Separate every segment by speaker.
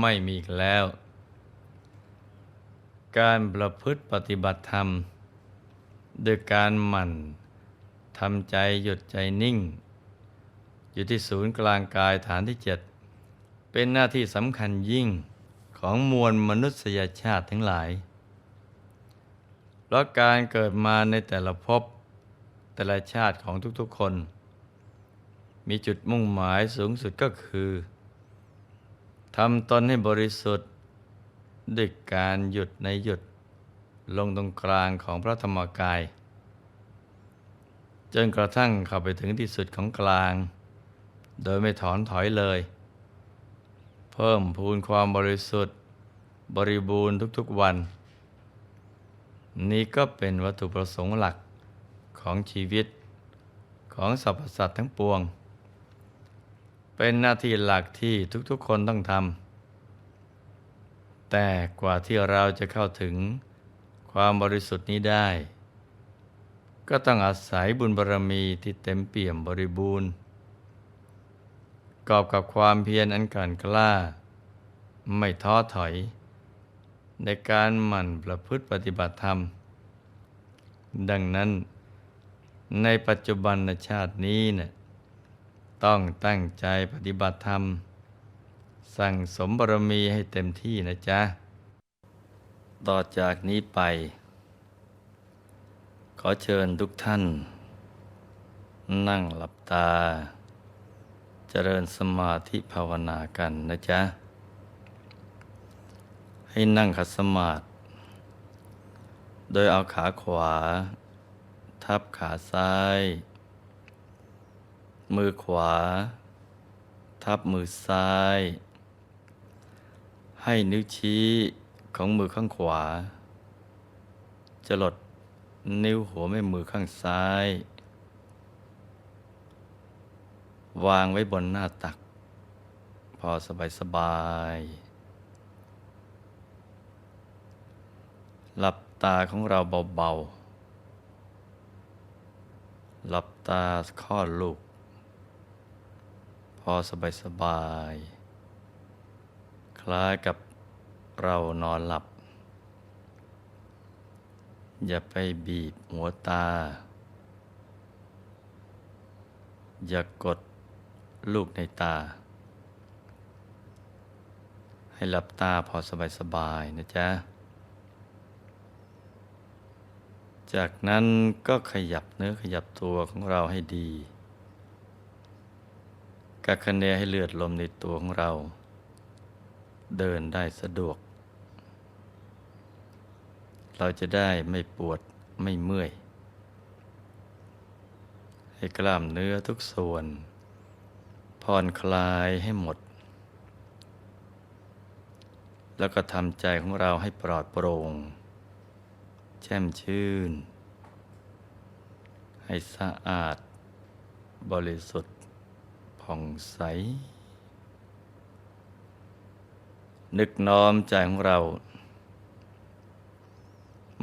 Speaker 1: ไม่มีอีกแล้ว การประพฤติปฏิบัติธรรมโดยการหมั่นทำใจหยุดใจนิ่ง อยู่ที่ศูนย์กลางกายฐานที่เจ็ดเป็นหน้าที่สำคัญยิ่งของมวลมนุษยชาติทั้งหลาย เพราะการเกิดมาในแต่ละภพแต่ละชาติของทุกๆคน มีจุดมุ่งหมายสูงสุดก็คือ ทำตนให้บริสุทธิ์ด้วยการหยุดในหยุดลงตรงกลางของพระธรรมกาย จนกระทั่งเข้าไปถึงที่สุดของกลาง โดยไม่ถอนถอยเลย เพิ่มพูนความบริสุทธิ์ บริบูรณ์ทุกๆวัน นี้ก็เป็นวัตถุประสงค์หลักของชีวิตของสรรพสัตว์ทั้งปวง เป็นหน้าที่หลักที่ทุกๆคนต้องทำแต่กว่าที่เราจะเข้าถึงความบริสุทธิ์นี้ได้ ก็ต้องอาศัยบุญบารรมีที่เต็มเปี่ยมบริบูรณ์กอบกับความเพียรอันกลั่นกล้า ไม่ท้อถอย ในการหมั่นประพฤติปฏิบัติธรรม ดังนั้นในปัจจุบันชาตินี้เนะ่ย ต้องตั้งใจปฏิบัติธรรม สั่งสมบารมีให้เต็มที่นะจ๊ะ ต่อจากนี้ไป ขอเชิญทุกท่าน นั่งหลับตา เจริญสมาธิภาวนากันนะจ๊ะ ให้นั่งขัดสมาธิโดยเอาขาขวา ทับขาซ้าย มือขวา ทับมือซ้าย ให้นิ้วชี้ของมือข้างขวา จะหลดนิ้วหัวแม่มือข้างซ้าย วางไว้บนหน้าตัก พอสบายสบาย หลับตาของเราเบา ๆ หลับตาคลอดลูก อสบายสบาย คล้ายกับเรานอนหลับ อย่าไปบีบหัวตา อย่ากกดลูกในตา ให้หลับตาพอสบายๆนะจ๊ะ จากนั้นก็ขยับเนื้อขยับตัวของเราให้ดี กักคะแนให้เลือดลมในตัวของเรา เดินได้สะดวก เราจะได้ไม่ปวดไม่เมื่อย ให้กล้ามเนื้อทุกส่วนผ่อนคลายให้หมด แล้วก็ทำใจของเราให้ปลอดโปร่ง แช่มชื่น ให้สะอาดบริสุทธิ์ ผ่องใส นึกน้อมใจของเรา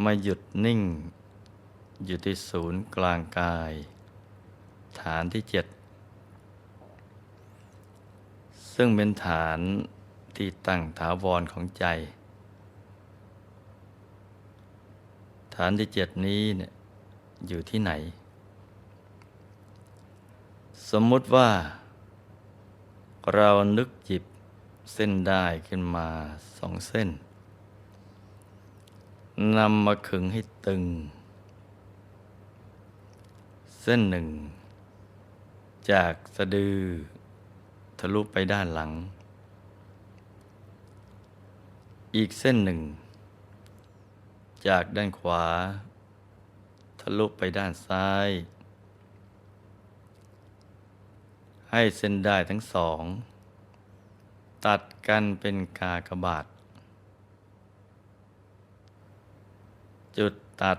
Speaker 1: มาหยุดนิ่ง อยู่ที่ศูนย์กลางกาย ฐานที่เจ็ด ซึ่งเป็นฐานที่ตั้งถาวรของใจ ฐานที่เจ็ดนี้เนี่ยอยู่ที่ไหน สมมุติว่า เรานึกหยิบเส้นได้ขึ้นมาสองเส้นนำมาขึงให้ตึง เส้นหนึ่ง จากสะดือ ทะลุไปด้านหลัง อีกเส้นหนึ่ง จากด้านขวา ทะลุไปด้านซ้าย ให้เส้นได้ทั้งสอง ตัดกันเป็นกากบาท จุดตัด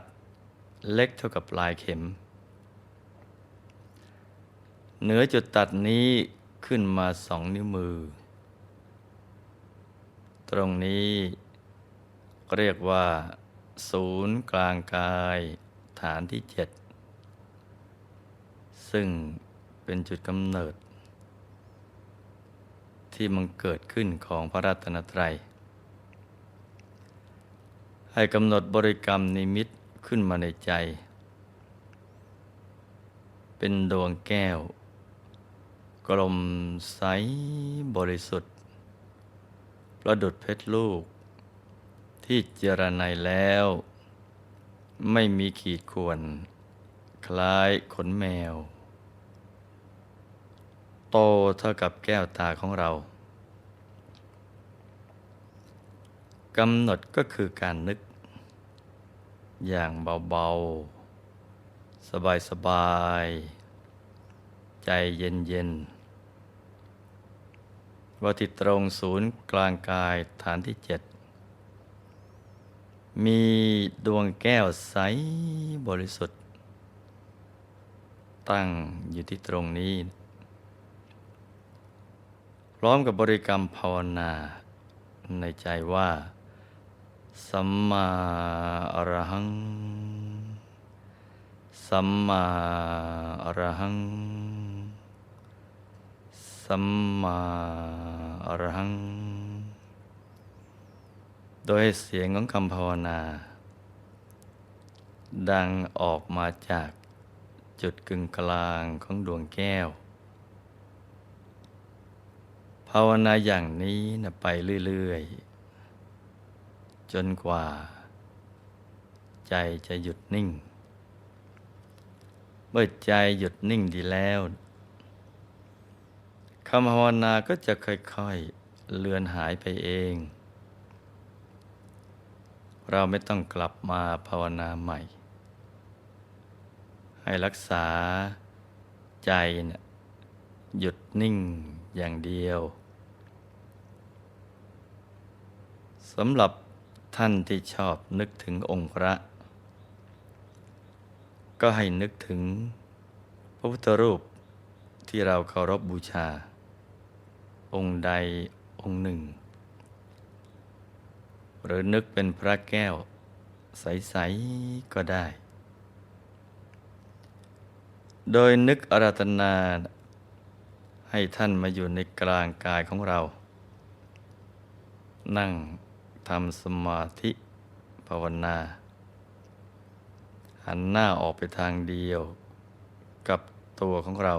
Speaker 1: เล็กเท่ากับปลายเข็ม เหนือจุดตัดนี้ขึ้นมาสองนิ้วมือ ตรงนี้เรียกว่า ศูนย์กลางกายฐานที่เจ็ดซึ่งเป็นจุดกำเนิด ที่มันเกิดขึ้นของพระรัตนตรัย ให้กำหนดบริกรรมนิมิตขึ้นมาในใจ เป็นดวงแก้ว กลมใสบริสุทธิ์ ประดุดเพชรลูก ที่เจรไนแล้ว ไม่มีขีดข่วน คล้ายขนแมว โตเท่ากับแก้วตาของเรากำหนดก็คือการนึก อย่างเบาๆ สบายๆ ใจเย็นๆ ว่าที่ตรงศูนย์กลางกายฐานที่เจ็ดมีดวงแก้วใสบริสุทธิ์ ตั้งอยู่ที่ตรงนี้ ร้อมกับบริกรรมภาวนา ในใจว่า สัมมาอรหัง สัมมาอรหัง สัมมาอรหัง โดยเสียงของคำภาวนา ดังออกมาจากจุดกึ่งกลางของดวงแก้วาวนาอย่างนี้นะไปเรื่อย ๆ จนกว่า ใจจะหยุดนิ่ง เมื่อใจหยุดนิ่งดีแล้วคำภาวนาก็จะค่อยๆเลือนหายไปเอง เราไม่ต้องกลับมาภาวนาใหม่ ให้รักษาใจนี่ยหยุดนิ่งอย่างเดียว สำหรับท่านที่ชอบนึกถึงองค์พระ ก็ให้นึกถึงพระพุทธรูปที่เราเคารพบบูชา องค์ใดองค์หนึ่ง หรือนึกเป็นพระแก้ว ใส ๆ ก็ได้ โดยนึกอาราธนาให้ท่านมาอยู่ในกลางกายของเรา นั่ง ทำสมาธิภาวนา หันหน้าออกไปทางเดียวกับตัวของเรา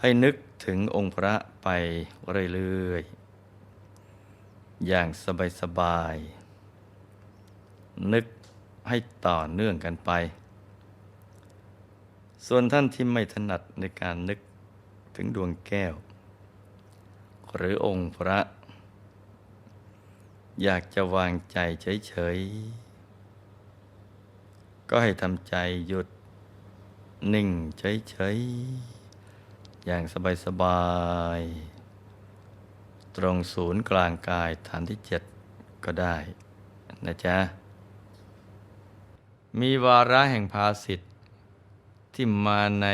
Speaker 1: ให้นึกถึงองค์พระไปเรื่อยๆ อย่างสบายๆ นึกให้ต่อเนื่องกันไป ส่วนท่านที่ไม่ถนัดในการนึกถึงดวงแก้ว หรือองค์พระ อยากจะวางใจเฉย ๆ ก็ให้ทำใจหยุดนิ่งเฉย ๆ อย่างสบาย ๆ ตรงศูนย์กลางกายฐานที่เจ็ดก็ได้นะจ๊ะ มีวาระแห่งภาสิทธิ์ที่มาใน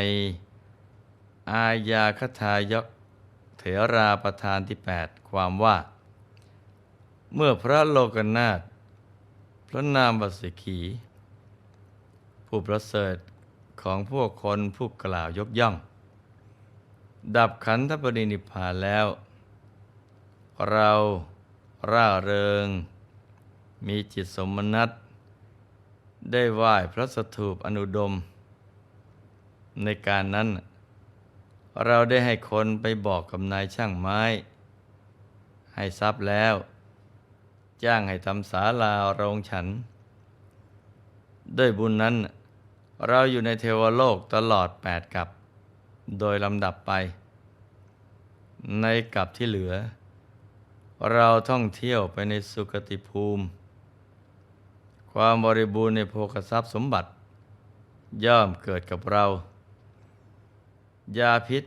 Speaker 1: อาญาคทายกเถราประธานที่ 8 ความว่า เมื่อพระโลกนาถพระนามวสิขี ผู้ประเสริฐของพวกคนผู้กล่าวยกย่อง ดับขันธปรินิพพานแล้ว เราร่าเริง มีจิตสมนัตได้ไหว้พระสถูปอนุดม ในการนั้น เราได้ให้คนไปบอกกับนายช่างไม้ ให้ทรัพย์แล้ว จ้างให้ทำศาลาโรงฉัน ด้วยบุญนั้น เราอยู่ในเทวโลกตลอดแปดกับ โดยลำดับไป ในกับที่เหลือ เราท่องเที่ยวไปในสุคติภูมิ ความบริบูรณ์ในโภคทรัพย์สมบัติ ย่อมเกิดกับเรา ยาพิษ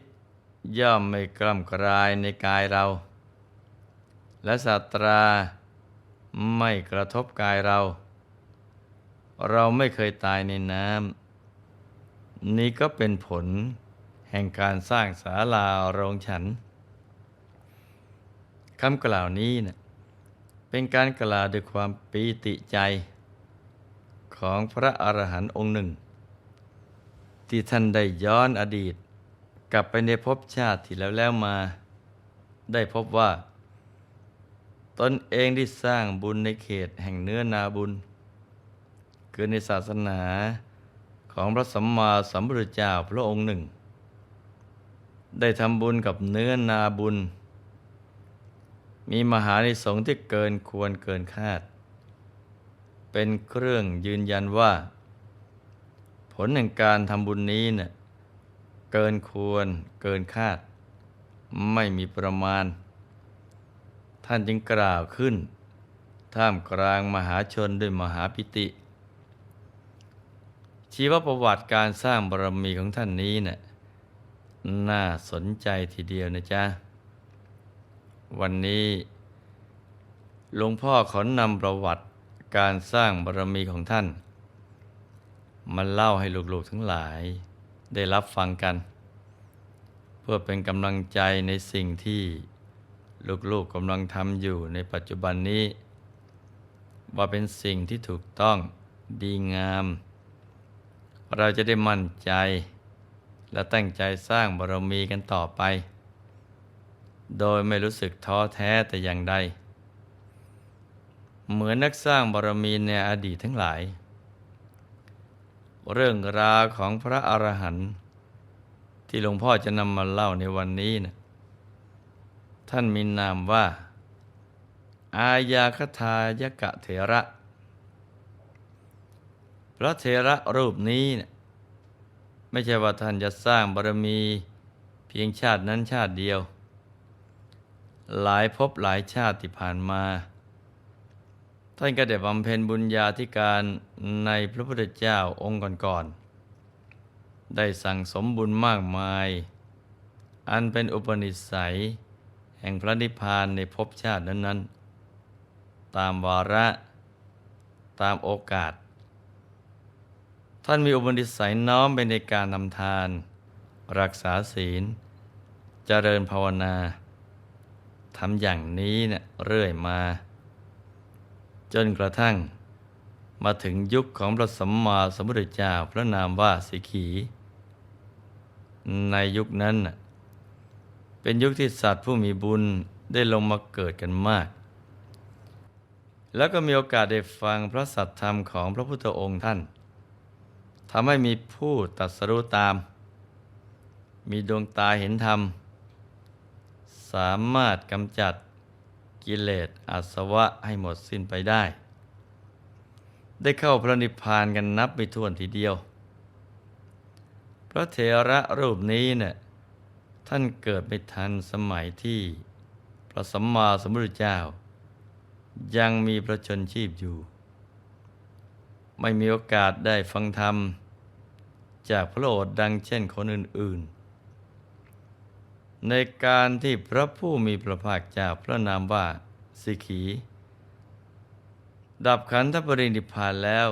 Speaker 1: ย่อมไม่กล้ำกลายในกายเรา และศาตรา ไม่กระทบกายเรา เราไม่เคยตายในน้ำนี่ก็เป็นผลแห่งการสร้างศาลาโรงฉันคำกล่าวนี้นะเป็นการกล่าวด้วยความปีติใจ ของพระอรหันต์องค์หนึ่ง ที่ท่านได้ย้อนอดีต กลับไปในภพชาติที่แล้วแล้วมา ได้พบว่า ตนเองได้สร้างบุญในเขตแห่งเนื้อนาบุญ คือในศาสนาของพระสัมมาสัมพุทธเจ้าพระองค์หนึ่ง ได้ทำบุญกับเนื้อนาบุญ มีมหานิสงที่เกินควรเกินคาด เป็นเครื่องยืนยันว่า ผลแห่งการทำบุญนี้เนะ่ยเกินควรเกินคาด ไม่มีประมาณ ท่านจึงกล่าวขึ้น ท่ามกลางมหาชนด้วยมหาปิติ ชีวประวัติการสร้างบารมีของท่านนี้เนะ่ยน่าสนใจทีเดียวนะจ๊ะ วันนี้หลวงพ่อขอนำประวัติการสร้างบารมีของท่าน มาเล่าให้ลูกๆทั้งหลายได้รับฟังกัน เพื่อเป็นกำลังใจในสิ่งที่ ลูกๆกำลังทำอยู่ในปัจจุบันนี้ ว่าเป็นสิ่งที่ถูกต้องดีงาม เราจะได้มั่นใจ และตั้งใจสร้างบารมีกันต่อไป โดยไม่รู้สึกท้อแท้แต่อย่างใด เหมือนนักสร้างบารมีในอดีตทั้งหลาย เรื่องราวของพระอรหันต์ที่หลวงพ่อจะนำมาเล่าในวันนี้นะ ท่านมีนามว่า อายาคทายกะเถระ พระเถระรูปนี้นะไม่ใช่ว่าท่านจะสร้างบารมีเพียงชาตินั้นชาติเดียว หลายภพหลายชาติที่ผ่านมา ท่านก็ได้บำเพ็ญบุญญาธิการในพระพุทธเจ้าองค์ก่อนๆได้สั่งสมบุญมากมาย อันเป็นอุปนิสัย แห่งพระนิพพานในภพชาตินั้น ๆ ตามวาระตามโอกาส ท่านมีอุปนิสัยน้อมไปในการนำทาน รักษาศีล เจริญภาวนาทำอย่างนี้เนะี่ยเรื่อยมา จนกระทั่ง มาถึงยุคของพระสัมมาสัมพุทธเจ้าพระนามว่าสิขี ในยุคนั้นนะ เป็นยุคที่สัตว์ผู้มีบุญได้ลงมาเกิดกันมาก แล้วก็มีโอกาสได้ฟังพระสัทธรรมของพระพุทธองค์ท่านทำให้มีผู้ตัดสรู้ตาม มีดวงตาเห็นธรรม สามารถกำจัดกิเลสอาสวะให้หมดสิ้นไปได้ ได้เข้าพระนิพพานกันนับไม่ถ้วนทีเดียว พระเถระรูปนี้เนะ่ย ท่านเกิดไม่ทันสมัยที่ พระสัมมาสัมพุทธเจ้า ยังมีพระชนชีพอยู่ ไม่มีโอกาสได้ฟังธรรม จากพระโอษฐ์ดังเช่นคนอื่น ๆ ในการที่พระผู้มีพระภาคเจ้าพระนามว่าสิขี ดับขันธปรินิพานแล้ว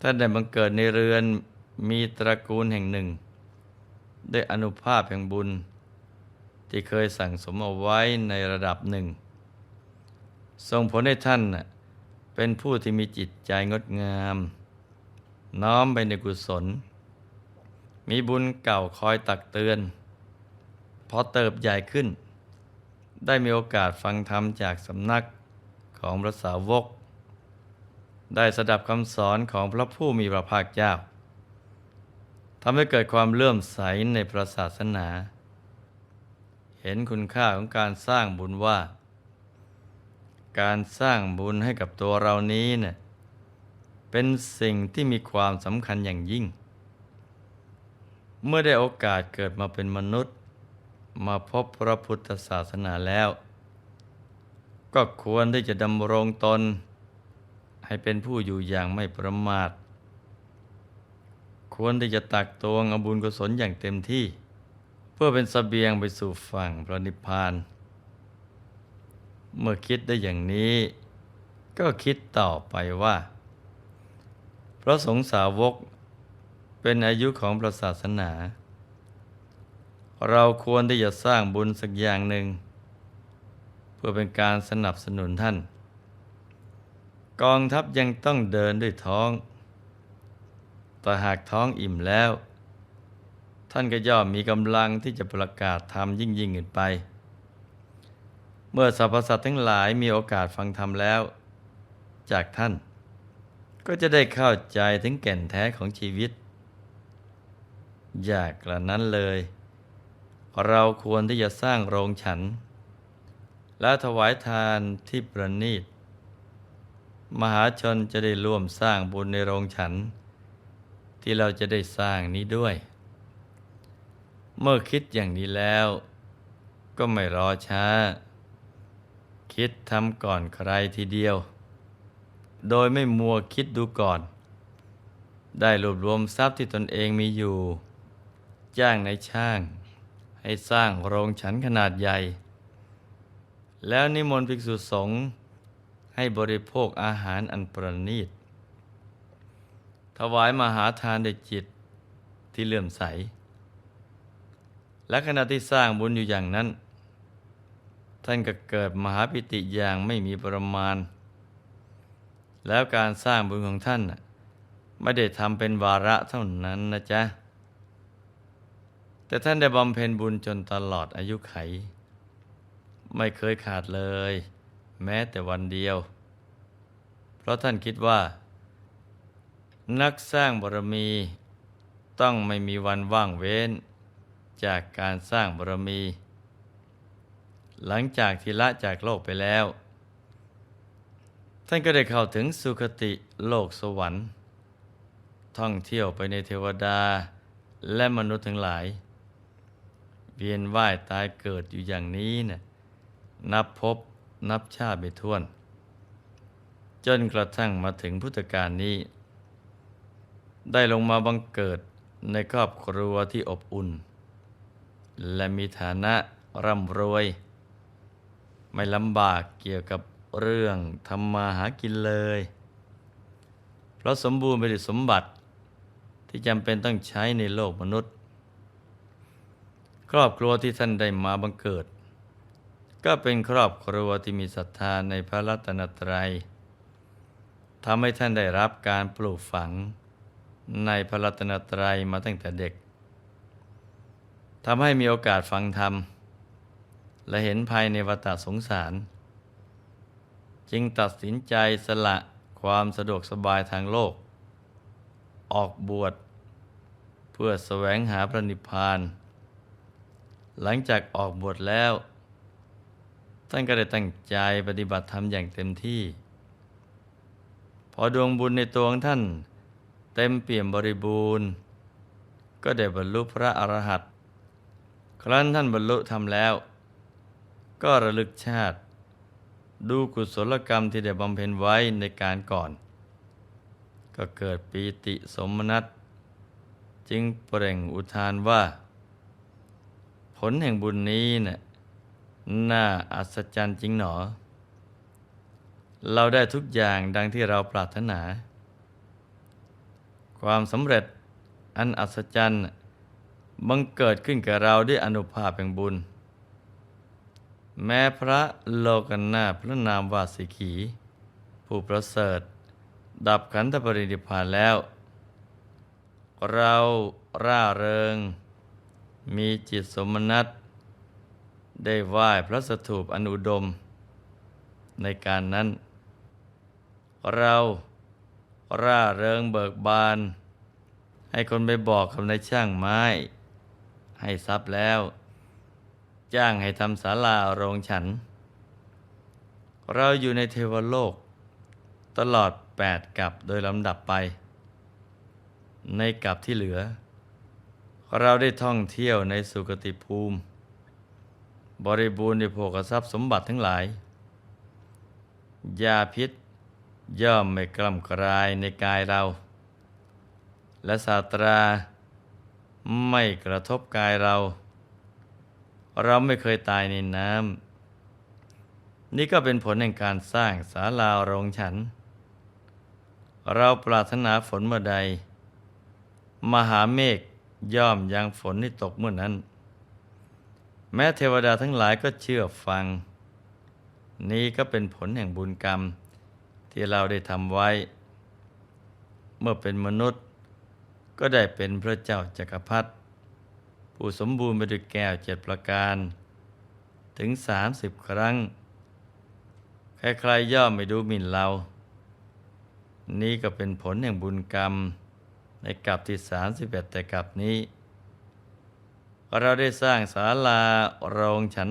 Speaker 1: ท่านได้บังเกิดในเรือนมีตระกูลแห่งหนึ่ง ได้อนุภาพแห่งบุญ ที่เคยสั่งสมเอาไว้ในระดับหนึ่ง ส่งผลให้ท่านเป็นผู้ที่มีจิตใจงดงาม น้อมไปในกุศล มีบุญเก่าคอยตักเตือน พอเติบใหญ่ขึ้น ได้มีโอกาสฟังธรรมจากสำนักของพระสาวก ได้สดับคำสอนของพระผู้มีพระภาคเจ้า ทำให้เกิดความเลื่อมใสในพระศาสนา เห็นคุณค่าของการสร้างบุญว่า การสร้างบุญให้กับตัวเรานี้เนะี่ยเป็นสิ่งที่มีความสำคัญอย่างยิ่ง เมื่อได้โอกาสเกิดมาเป็นมนุษย์ มาพบพระพุทธศาสนาแล้ว ก็ควรที่จะดำรงตน ให้เป็นผู้อยู่อย่างไม่ประมาท ควรที่จะตักตวงอบุญกุศลอย่างเต็มที่ เพื่อเป็นสเสบียงไปสู่ฝั่งพระนิพพาน เมื่อคิดได้อย่างนี้ ก็คิดต่อไปว่า พระสงฆ์สาวกเป็นอายุของพระศาสนา เราควรที่จะสร้างบุญสักอย่างหนึ่ง เพื่อเป็นการสนับสนุนท่าน กองทัพยังต้องเดินด้วยท้อง แต่หากท้องอิ่มแล้ว ท่านก็ย่อมมีกำลังที่จะประกาศธรรมยิ่งยิ่งขึ้นไป เมื่อสรรพสัตว์ทั้งหลายมีโอกาสฟังธรรมแล้ว จากท่าน ก็จะได้เข้าใจถึงแก่นแท้ของชีวิต อยากกระนั้นเลย เราควรที่จะสร้างโรงฉัน และถวายทานที่ประณีตมหาชนจะได้ร่วมสร้างบุญในโรงฉัน ที่เราจะได้สร้างนี้ด้วย เมื่อคิดอย่างนี้แล้ว ก็ไม่รอช้า คิดทำก่อนใครทีเดียว โดยไม่มัวคิดดูก่อน ได้รวบรวมทรัพย์ที่ตนเองมีอยู่ จ้างในช่าง ให้สร้างโรงฉันขนาดใหญ่ แล้วนิมนต์ภิกษุสงฆ์ให้บริโภคอาหารอันประณีต ถวายมหาทานด้วยจิตที่เลื่อมใส และขณะที่สร้างบุญอยู่อย่างนั้น ท่านก็เกิดมหาปิติอย่างไม่มีประมาณ แล้วการสร้างบุญของท่านน่ะไม่ได้ทำเป็นวาระเท่านั้นนะจ๊ะ แต่ท่านได้บำเพ็ญบุญจนตลอดอายุไข ไม่เคยขาดเลย แม้แต่วันเดียว เพราะท่านคิดว่า นักสร้างบารมีต้องไม่มีวันว่างเว้น จากการสร้างบารมี หลังจากที่ละจากโลกไปแล้ว ท่านก็ได้เข้าถึงสุคติโลกสวรรค์ ท่องเที่ยวไปในเทวดาและมนุษย์ทั้งหลาย เวียนว่ายตายเกิดอยู่อย่างนี้นะ่ะนับพบนับชาติไม่ถ้วน จนกระทั่งมาถึงพุทธกาลนี้ ได้ลงมาบังเกิดในครอบครัวที่อบอุ่น และมีฐานะร่ำรวย ไม่ลำบากเกี่ยวกับเรื่องทำมาหากินเลย เพราะสมบูรณ์ไปด้วยสมบัติที่จำเป็นต้องใช้ในโลกมนุษย์ ครอบครัวที่ท่านได้มาบังเกิด ก็เป็นครอบครัวที่มีศรัทธาในพระรัตนตรัยทำให้ท่านได้รับการปลูกฝัง ในพระรัตนตรัยมาตั้งแต่เด็กทำให้มีโอกาสฟังธรรม และเห็นภายในวัฏสงสาร จึงตัดสินใจสละความสะดวกสบายทางโลก ออกบวช เพื่อแสวงหาพระนิพพาน หลังจากออกบวชแล้ว ท่านก็ได้ตั้งใจปฏิบัติธรรมอย่างเต็มที่ พอดวงบุญในตัวของท่าน เต็มเปี่ยมบริบูรณ์ ก็ได้บรรลุพระอรหันต์ครั้นท่านบรรลุธรรมแล้ว ก็ระลึกชาติ ดูกุศลกรรมที่ได้บำเพ็ญไว้ในการก่อน ก็เกิดปีติสมนัตจึงเปล่งอุทานว่า ผลแห่งบุญนี้นะ่ะน่าอัศจรรย์จริงหนอ เราได้ทุกอย่างดังที่เราปรารถนา ความสำเร็จอันอัศจรรย์บังเกิดขึ้นกับเราด้วยอนุภาพแห่งบุญ แม้พระโลกันนาพระนามวาสิขี ผู้ประเสริฐ ดับขันธปรินิพพานแล้ว เราร่าเริง มีจิตสมนัตได้ไหว้พระสถูปอนุดม ในการนั้น เรา ร่าเริงเบิกบาน ให้คนไปบอกกับนายช่างไม้ ให้ทรัพย์แล้ว จ้างให้ทำศาลาโรงฉัน เราอยู่ในเทวโลก ตลอดแปดกับโดยลำดับไป ในกับที่เหลือ เราได้ท่องเที่ยวในสุคติภูมิ บริบูรณ์ในโภคทรัพย์สมบัติทั้งหลายยาพิษ ย่อมไม่กล่ำกลายในกายเรา และศาตราไม่กระทบกายเรา เราไม่เคยตายในน้ำนี่ก็เป็นผลแห่งการสร้างศาลาโรงฉัน เราปรารถนาฝนเมื่อใด มหาเมฆย่อมยังฝนที่ตกเมื่อนั้น แม้เทวดาทั้งหลายก็เชื่อฟัง นี่ก็เป็นผลแห่งบุญกรรม ที่เราได้ทำไว้ เมื่อเป็นมนุษย์ ก็ได้เป็นพระเจ้าจักรพรรดิผู้สมบูรณ์ไปด้วยแก้วเจ็ดประการ ถึงสามสิบครั้ง ใครๆย่อมไม่ดูหมิ่นเรา นี่ก็เป็นผลแห่งบุญกรรมในกลับที่สามสิบเอ็ดแต่กลับนี้ เราได้สร้างศาลาโรงฉัน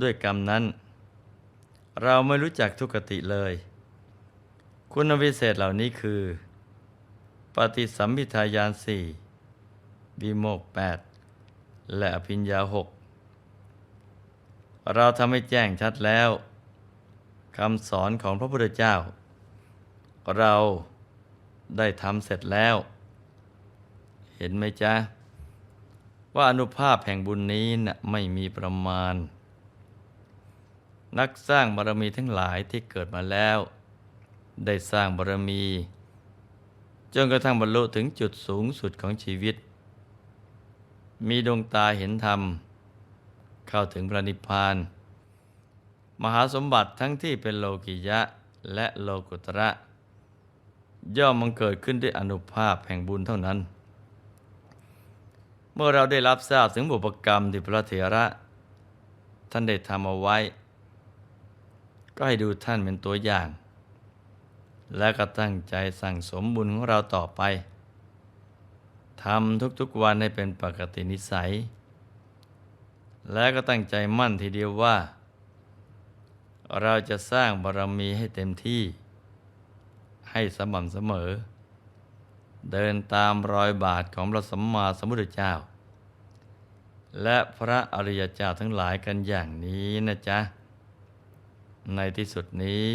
Speaker 1: ด้วยกรรมนั้น เราไม่รู้จักทุกขติเลย คุณวิเศษเหล่านี้คือ ปฏิสัมพิทายานสี่วิโมกแปดและอภิญญาหกเราทำให้แจ้งชัดแล้วคำสอนของพระพุทธเจ้า เราได้ทำเสร็จแล้ว เห็นไหมจ๊ะ ว่าอนุภาพแห่งบุญนี้นะ่ะไม่มีประมาณ นักสร้างบารมีทั้งหลายที่เกิดมาแล้ว ได้สร้างบารมีจนกระทั่งบรรลุถึงจุดสูงสุดของชีวิต มีดวงตาเห็นธรรม เข้าถึงพระนิพพาน มหาสมบัติทั้งที่เป็นโลกิยะและโลกุตระ ย่อมมังเกิดขึ้นด้วยอนุภาพแห่งบุญเท่านั้น เมื่อเราได้รับทราบถึงบุพกรรมที่พระเถระ ท่านได้ทำเอาไว้ ก็ให้ดูท่านเป็นตัวอย่าง และก็ตั้งใจสั่งสมบุญของเราต่อไปทำทุกๆวันให้เป็นปกตินิสัย และก็ตั้งใจมั่นทีเดียวว่า เราจะสร้างบารมีให้เต็มที่ ให้สม่ำเสมอ เดินตามรอยบาทของพระสัมมาสัมพุทธเจ้า และพระอริยเจ้าทั้งหลายกันอย่างนี้นะจ๊ะ ในที่สุดนี้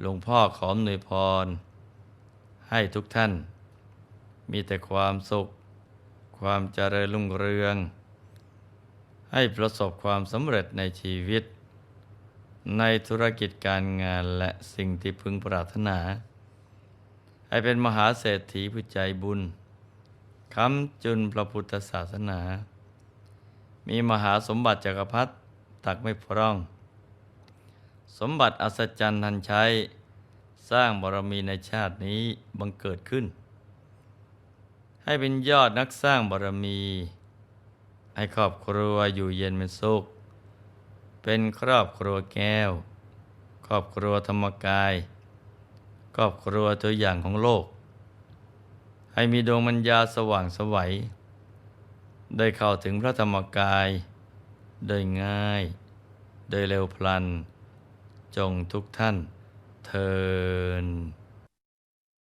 Speaker 1: หลวงพ่อขออำนวยพร ให้ทุกท่าน มีแต่ความสุข ความเจริญรุ่งเรือง ให้ประสบความสำเร็จในชีวิต ในธุรกิจการงานและสิ่งที่พึงปรารถนา ให้เป็นมหาเศรษฐีผู้ใจบุญค้ำจุนพระพุทธศาสนา มีมหาสมบัติจักรพรรดิตักไม่พร่อง สมบัติอัศจรรย์ทันใช้ สร้างบารมีในชาตินี้บังเกิดขึ้น ให้เป็นยอดนักสร้างบารมี ให้ครอบครัวอยู่เย็นเป็นสุข เป็นครอบครัวแก้ว ครอบครัวธรรมกาย ครอบครัวตัวอย่างของโลก ให้มีดวงมัญญาสว่างสวัยได้เข้าถึงพระธรรมกาย โดยง่าย โดยเร็วพลัน จงทุกท่านเทิน